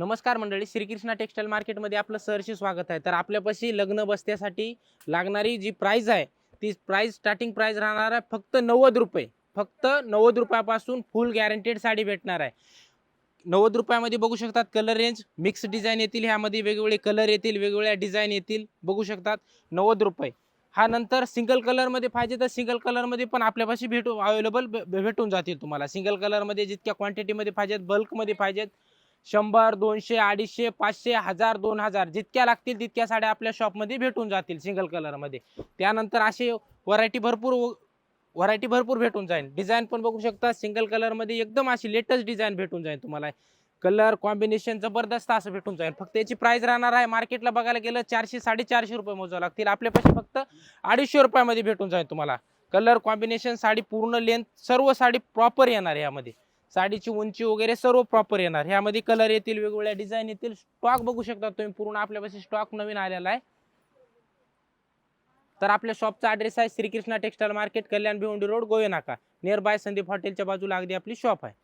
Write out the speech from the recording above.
नमस्कार मंडळी श्रीकृष्णा टेक्सटाईल मार्केटमध्ये आपलं सरशी स्वागत आहे. तर आपल्यापाशी लग्न बसत्यासाठी लागणारी जी प्राईज आहे ती प्राईज स्टार्टिंग प्राईज राहणार आहे फक्त नव्वद रुपये. फक्त नव्वद रुपयापासून फुल गॅरंटेड साडी भेटणार आहे. नव्वद रुपयामध्ये बघू शकतात कलर रेंज मिक्स डिझाईन येतील ह्यामध्ये वेगवेगळे कलर येतील वेगवेगळ्या डिझाईन येतील बघू शकतात नव्वद रुपये. हा नंतर सिंगल कलरमध्ये पाहिजे तर सिंगल कलरमध्ये पण आपल्यापाशी भेटू अवेलेबल भेटून जातील तुम्हाला. सिंगल कलरमध्ये जितक्या क्वांटिटीमध्ये पाहिजेत बल्कमध्ये पाहिजेत शंभर दोनशे अडीचशे पाचशे हजार दोन हजार जितक्या लागतील तितक्या साड्या आपल्या शॉपमध्ये भेटून जातील सिंगल कलरमध्ये त्यानंतर असे व्हरायटी भरपूर व्हरायटी भरपूर भेटून जाईल. डिझाईन पण बघू शकता सिंगल कलरमध्ये एकदम अशी लेटेस्ट डिझाईन भेटून जाईल तुम्हाला. कलर कॉम्बिनेशन जबरदस्त असं भेटून जाईल. फक्त याची प्राइस राहणार आहे मार्केटला बघायला गेलं चारशे साडेचारशे रुपये मोजावं लागतील. आपल्यापाशी फक्त अडीचशे रुपयामध्ये भेटून जाईल तुम्हाला. कलर कॉम्बिनेशन साडी पूर्ण लेंथ सर्व साडी प्रॉपर येणार यामध्ये. साडीची उंची वगैरे सर्व प्रॉपर येणार. ह्यामध्ये कलर येतील वेगवेगळ्या डिझाईन येतील. स्टॉक बघू शकता तुम्ही पूर्ण आपल्यापाशी स्टॉक नवीन आलेला आहे. तर आपल्या शॉपचा ॲड्रेस आहे Shrikrishna textile market Kalyan Bhiwandi road Gove नाका नियर बाय संदीप हॉटेलच्या बाजूला अगदी आपली शॉप आहे.